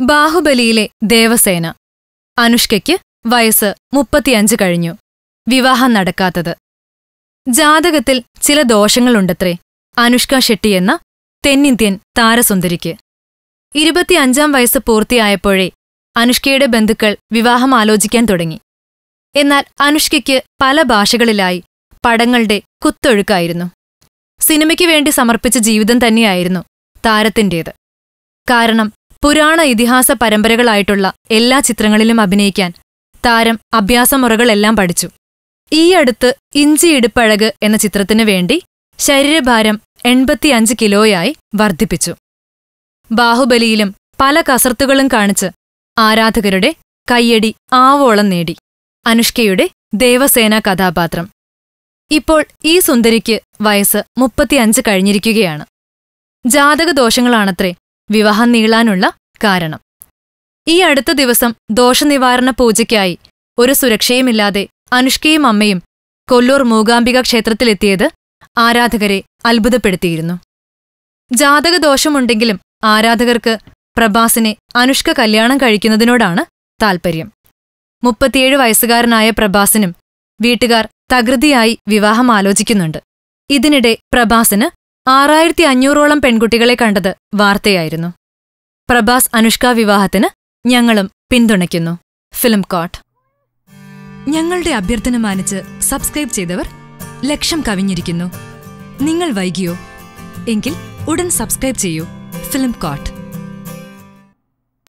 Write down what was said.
ബാഹുബലിയിലെ ദേവസേന. അനുഷ്കയ്ക്ക് വയസ്സ് മുപ്പത്തിയഞ്ച് കഴിഞ്ഞു. വിവാഹം നടക്കാത്തത്. ജാതകത്തിൽ ചില ദോഷങ്ങളുണ്ടത്രേ. അനുഷ്ക ഷെട്ടി എന്ന തെന്നിന്ത്യൻ താരസുന്ദരിക്ക്. ഇരുപത്തിയഞ്ചാം വയസ്സ് പൂർത്തിയായപ്പോഴേ അനുഷ്കയുടെ ബന്ധുക്കൾ വിവാഹം ആലോചിക്കാൻ തുടങ്ങി. എന്നാൽ അനുഷ്കയ്ക്ക് പല ഭാഷകളിലായി പടങ്ങളുടെ കുത്തൊഴുക്കായിരുന്നു. സിനിമയ്ക്ക് വേണ്ടി സമർപ്പിച്ച ജീവിതം തന്നെയായിരുന്നു താരത്തിന്റേത്. കാരണം പുരാണ ഇതിഹാസ പരമ്പരകളായിട്ടുള്ള എല്ലാ ചിത്രങ്ങളിലും അഭിനയിക്കാൻ താരം അഭ്യാസമുറകളെല്ലാം പഠിച്ചു. ഈ അടുത്ത് ഇഞ്ചി ഇടുപ്പഴക് എന്ന ചിത്രത്തിനു വേണ്ടി ശരീരഭാരം എൺപത്തിയഞ്ച് കിലോയായി വർദ്ധിപ്പിച്ചു. ബാഹുബലിയിലും പല കസർത്തുകളും കാണിച്ച് ആരാധകരുടെ കയ്യടി ആവോളം നേടി. അനുഷ്കയുടെ ദേവസേന കഥാപാത്രം. ഇപ്പോൾ ഈ സുന്ദരിക്ക് വയസ്സ് മുപ്പത്തിയഞ്ച് കഴിഞ്ഞിരിക്കുകയാണ്. ജാതകദോഷങ്ങളാണത്രേ വിവാഹം നീളാനുള്ള കാരണം. ഈ അടുത്ത ദിവസം ദോഷനിവാരണ പൂജയ്ക്കായി ഒരു സുരക്ഷയുമില്ലാതെ അനുഷ്കയും അമ്മയും കൊല്ലൂർ മൂകാംബിക ക്ഷേത്രത്തിലെത്തിയത് ആരാധകരെ അത്ഭുതപ്പെടുത്തിയിരുന്നു. ജാതകദോഷമുണ്ടെങ്കിലും ആരാധകർക്ക് പ്രഭാസിനെ അനുഷ്ക കല്യാണം കഴിക്കുന്നതിനോടാണ് താൽപ്പര്യം മുപ്പത്തിയേഴ് വയസ്സുകാരനായ പ്രഭാസിനും വീട്ടുകാർ തകൃതിയായി വിവാഹം ആലോചിക്കുന്നുണ്ട്. ഇതിനിടെ പ്രഭാസിന് ആറായിരത്തി അഞ്ഞൂറോളം പെൺകുട്ടികളെ കണ്ടത് വാർത്തയായിരുന്നു. പ്രഭാസ് അനുഷ്ക വിവാഹത്തിന് ഞങ്ങളും പിന്തുണയ്ക്കുന്നു. Film court. ഞങ്ങളുടെ അഭ്യർത്ഥന മാനിച്ച് സബ്സ്ക്രൈബ് ചെയ്തവർ ലക്ഷം കവിഞ്ഞിരിക്കുന്നു. നിങ്ങൾ വൈകിയോ? എങ്കിൽ ഉടൻ സബ്സ്ക്രൈബ് ചെയ്യൂ. Film court.